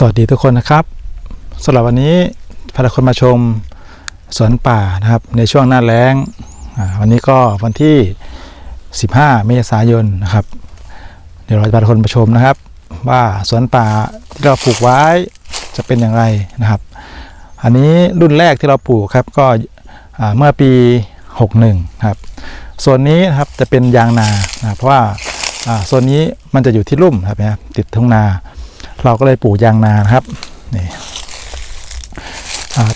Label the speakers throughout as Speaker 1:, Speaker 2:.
Speaker 1: สวัสดีทุกคนนะครับสำหรับวันนี้พาคนมาชมสวนป่านะครับ ในช่วงหน้าแล้งวันนี้ก็วันที่ 15 เมษายนนะครับ เดี๋ยวเราจะพาทุกคนมาชมนะครับ ว่าสวนป่าที่เราปลูกไว้จะเป็นอย่างไรนะครับ อันนี้รุ่นแรกที่เราปลูกครับก็เมื่อปี 61นะครับส่วนนี้นะครับจะเป็นยางนานะเพราะว่าอ่าโซนนี้มันจะอยู่ที่ลุ่มครับนะติดทุ่งนา เราก็เลยปลูกยางนานะครับนี่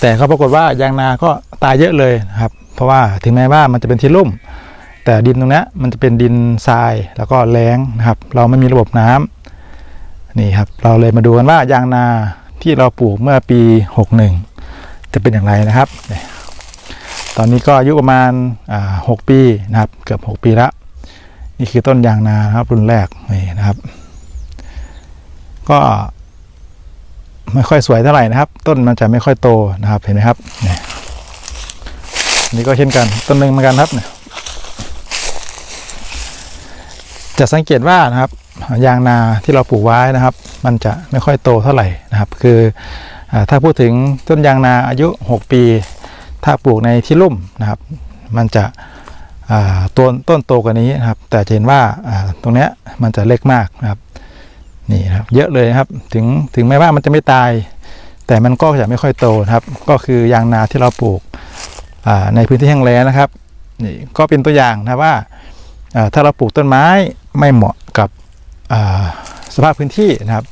Speaker 1: แต่เขาปรากฏว่ายางนาก็ตายเยอะเลยนะครับ เพราะว่าถึงแม้ว่ามันจะเป็นที่ลุ่ม แต่ดินตรงนี้มันจะเป็นดินทรายแล้วก็แล้งนะครับ เราไม่มีระบบน้ำนี่ครับเราเลยมาดูกันว่ายางนาที่เราปลูกเมื่อปี 61 จะเป็นอย่างไรนะครับ ตอนนี้ก็อายุประมาณอ่าหกปีนะครับ เกือบ 6 ปีล้วนี่คือต้นยางนานครับรุ่นแรกนี่นะครับ ก็ไม่ค่อยสวยเท่าไหร่นะครับ ต้นมันจะไม่ค่อยโตนะครับเห็นไหมครับนี่นี่ก็เช่นกันต้นหนึ่งเหมือนกันครับเนี่ยจะสังเกตว่านะครับ ยางนาที่เราปลูกไว้นะครับ มันจะไม่ค่อยโตเท่าไหร่นะครับ คืออถ้าพูดถึงต้นยางนาอายุ 6 ปี ถ้าปลูกในที่ลุ่มนะครับ มันจะต้นต้นโตกว่านี้นะครับ แต่จะเห็นว่าอ่าตรงเนี้ยมันจะเล็กมากนะครับ นี่ครับ เยอะเลยครับ ถึงถึงแม้ว่ามันจะไม่ตาย แต่มันก็จะไม่ค่อยโตนะครับ ก็คือยางนาที่เราปลูกในพื้นที่แห้งแล้งนะครับนี่ก็เป็นตัวอย่างนะว่าถ้าเราปลูกต้นไม้ไม่เหมาะกับสภาพพื้นที่นะครับ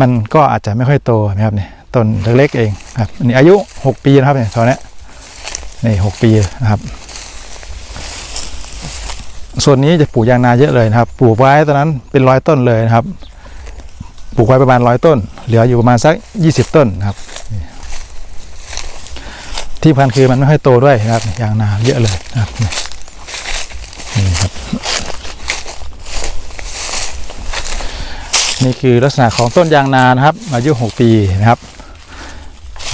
Speaker 1: มันก็อาจจะไม่ค่อยโตนะครับนี่ต้นเล็กๆเองครับนนี้อายุ 6 ปีนะครับเนี่ยตอนนี้นี่หกปีนะครับส่วนนี้จะปลูกยางนาเยอะเลยนะครับ ปลูกไว้ตอนนั้นเป็นร้อยต้นเลยนะครับ ปลูกไว้ประมาณร้อยต้น เหลืออยู่ประมาณสักยี่สิบต้นนะครับ ที่สำคัญคือมันไม่ค่อยโตด้วยนะครับยางนาเยอะเลยนะครับนี่ครับนี่คือลักษณะของต้นยางนานะครับ อายุหกปีนะครับ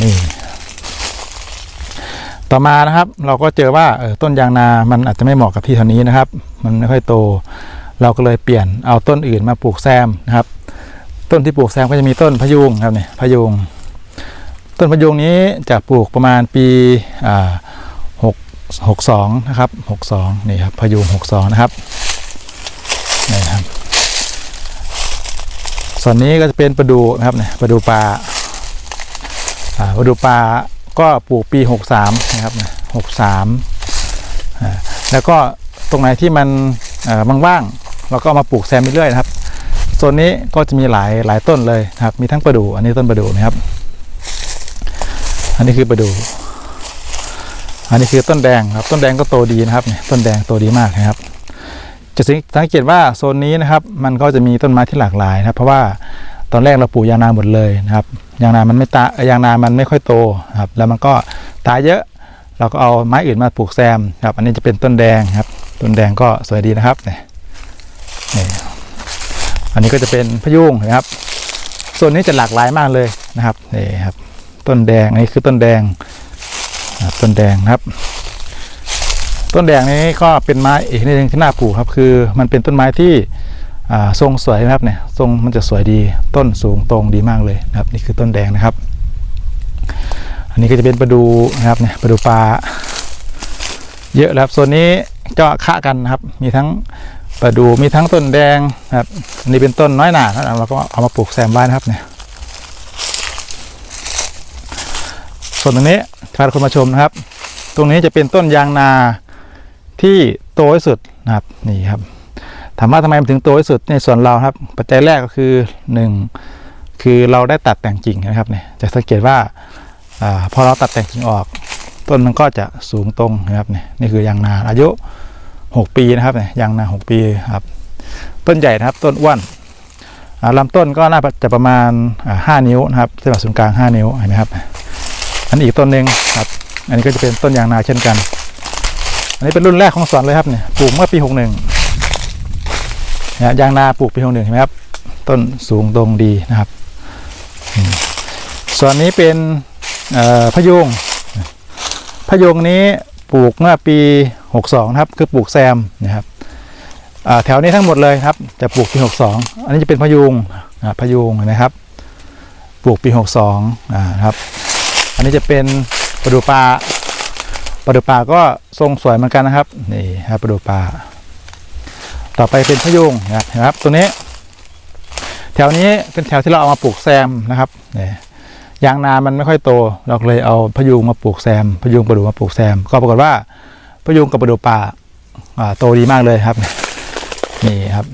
Speaker 1: นี่ต่อมานะครับเราก็เจอว่าออต้นยางนา มันอาจจะไม่เหมาะกับที่แถวนี้นะครับ มันไม่ค่อยโต เราก็เลยเปลี่ยนเอาต้นอื่นมาปลูกแซมนะครับ ต้นที่ปลูกแซมก็จะมีต้นพยุงครับเนี่ยพยุง ต้นพยุงนี้จะปลูกประมาณปีหกหกสองนะครับหกสองนี่ครับพยุงหกสองนะครับนี่ครับ ส่วนนี้ก็จะเป็นประดูนะครับเนี่ยประดูปลาอ่าประดูปลาก็ปลูกปีหกสามนะครับหกสามแล้วก็ตรงไหนที่มันว่างๆเราก็เอามาปลูกแซมไปเรื่อยนะครับ โซนนี้ก็จะมีหลายหลายต้นเลยนะครับ มีทั้งประดู่อันนี้ต้นประดู่นะครับ อันนี้คือประดู่อันนี้คือต้นแดงครับ ต้นแดงก็โตดีนะครับเนี่ยต้นแดงโตดีมากนะครับ จะสังเกตว่าโซนนี้นะครับ มันก็จะมีต้นไม้ที่หลากหลายนะครับ เพราะว่าตอนแรกเราปลูกยางนาหมดเลยนะครับ ยางนามันไม่ตายางนามันไม่ค่อยโตครับ แล้วมันก็ตายเยอะ เราก็เอาไม้อื่นมาปลูกแซมครับ อันนี้จะเป็นต้นแดงครับ ต้นแดงก็สวยดีนะครับเนี่ย อันนี้ก็จะเป็นพยุงนะครับส่วนนี้จะหลากหลายมากเลยนะครับนี่ครับ ต้นแดงอันนี้คือต้นแดงต้นแดงครับ ต้นแดงนี้ก็เป็นไม้อีกนิดนึงที่น่าปลูกครับ คือมันเป็นต้นไม้ที่ทรงสวยนะครับเนี่ยทรงมันจะสวยดีต้นสูงตรงดีมากเลยนะครับ นี่คือต้นแดงนะครับ อันนี้ก็จะเป็นประดูนะครับเนี่ยประดูปลาเยอะแล้วครับส่วนนี้ก็คะกันนะครับ มีทั้ง ประดูมีทั้งต้นแดงครับอันนี้เป็นต้นน้อยหนาเราก็เอามาปลูกแซมไว้นครับเนี่ย ส่วนตรงนี้พาคนมาชมนะครับ ตรงนี้จะเป็นต้นยางนาที่โตที่สุดนะครับนี่ครับถามว่าทำไมมันถึงโตที่สุดในส่วนเราครับ ปัจจัยแรกก็คือหนึ่งคือเราได้ตัดแต่งกิ่งนะครับเนี่ยจะสังเกตว่าอพอเราตัดแต่งกิ่งออก ต้นมันก็จะสูงตรงนะครับเนี่ยนี่คือยางนาอายุ หกปีนะครับเนี่ยยางนาหกปีครับ ต้นใหญ่นะครับต้นอ้วนลำต้นก็น่าจะประมาณอ่าห้านิ้วนะครับเส้นผ่าศูนย์กลางห้านิ้วเห็นไหมครับ อันอีกต้นหนึ่งครับ อันนี้ก็จะเป็นต้นยางนาเช่นกัน อันนี้เป็นรุ่นแรกของสวนเลยครับเนี่ยปลูกเมื่อปีหกหนึ่งนะยางนาปลูกปีหกหนึ่งเห็นไหมครับ ต้นสูงตรงดีนะครับ ส่วนนี้เป็นพะยุงพะยุงนี้ปลูกเมื่อปี 62นะครับคือปลูกแซมนะครับแถวนี้ทั้งหมดเลยครับจะปลูกปี62 อันนี้จะเป็นพยุงพยุงนะครับ ปลูกปี62นะครับอันนี้จะเป็นปลาดูปลาปลาดูปลาก็ทรงสวยเหมือนกันนะครับนี่ครับปลาดูปลาต่อไปเป็นพยุงนะครับตัวนี้ แถวนี้เป็นแถวที่เราเอามาปลูกแซมนะครับนี่ยางนามันไม่ค่อยโต เราเลยเอาพยุงมาปลูกแซม พยุงปลาดูมาปลูกแซม ก็ปรากฏว่า พยุงกับปลาดูป่าโตดีมากเลยครับ นี่ครับ